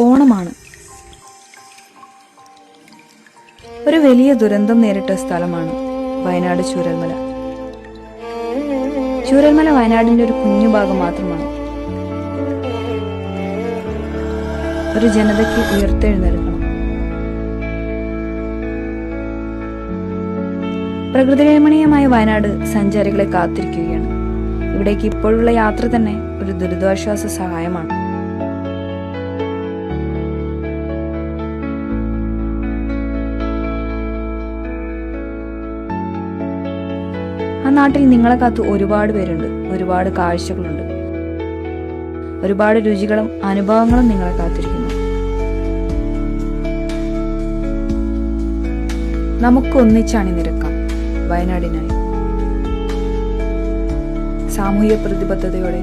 ഓണമാണ്. ഒരു വലിയ ദുരന്തം നേരിട്ട സ്ഥലമാണ് വയനാട് ചൂരൽമല. ചൂരൽമല വയനാടിന്റെ ഒരു കുഞ്ഞു ഭാഗം മാത്രമാണ്. ഒരു ജനതയ്ക്ക് ഉയർത്തെഴുന്നേൽക്കണം. പ്രകൃതിരമണീയമായ വയനാട് സഞ്ചാരികളെ കാത്തിരിക്കുകയാണ്. ഇവിടേക്ക് ഇപ്പോഴുള്ള യാത്ര തന്നെ ഒരു ദുരിതാശ്വാസ സഹായമാണ്. ആ നാട്ടിൽ നിങ്ങളെ കാത്ത് ഒരുപാട് പേരുണ്ട്. ഒരുപാട് കാഴ്ചകളുണ്ട്. ഒരുപാട് രുചികളും അനുഭവങ്ങളും നിങ്ങളെ കാത്തിരിക്കുന്നു. നമുക്ക് ഒന്നിച്ച് നിരക്കാം. വയനാടിനായി. സാമൂഹിക പ്രതിബദ്ധതയോടെ